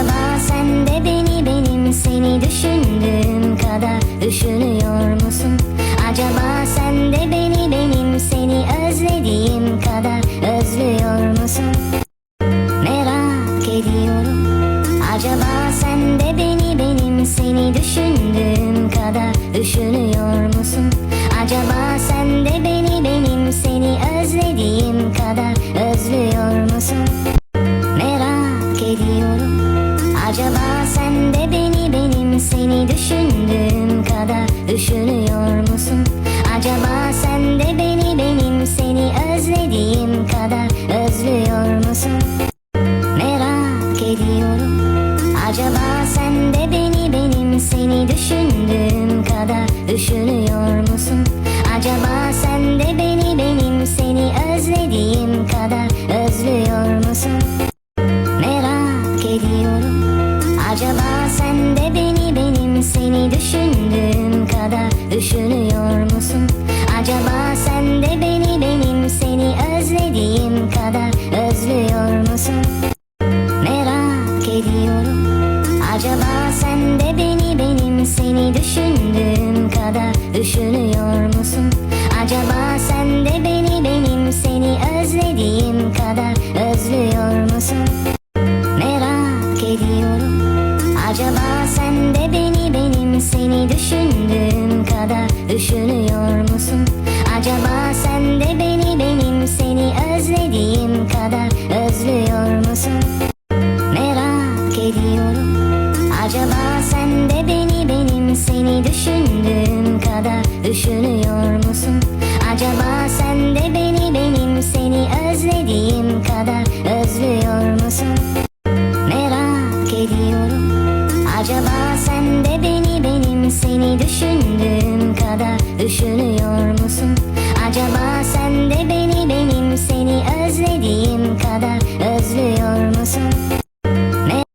Acaba sen de beni benim seni düşündüğüm kadar düşünüyor musun? Acaba sen de beni benim seni özlediğim kadar özlüyor musun? Merak ediyorum Acaba sen de beni benim seni düşündüğüm kadar düşünüyor musun? Acaba sen de beni seni düşündüğüm kadar düşünüyor musun? Acaba sen de beni benim seni özlediğim kadar özlüyor musun? Merak ediyorum Acaba sen de beni benim seni düşündüğüm kadar düşünüyor musun? Acaba sen de beni benim seni özlediğim kadar özlüyor musun? Merak ediyorum Acaba sen de beni seni düşündüğüm kadar düşünüyor musun? Acaba sen de beni benim seni özlediğim kadar özlüyor musun? Merak ediyorum Acaba sen de beni benim seni düşündüğüm kadar düşünüyor musun? Acaba sen de beni benim seni özlediğim kadar özlüyor musun? Merak ediyorum Acaba sen de beni seni düşündüğüm kadar düşünüyor musun? Acaba sen de beni benim seni özlediğim kadar özlüyor musun? Merak ediyorum Acaba sen de beni benim seni düşündüğüm kadar düşünüyor musun? Acaba sen de beni benim seni özlediğim kadar özlüyor düşündüğüm kadar düşünüyor musun? Acaba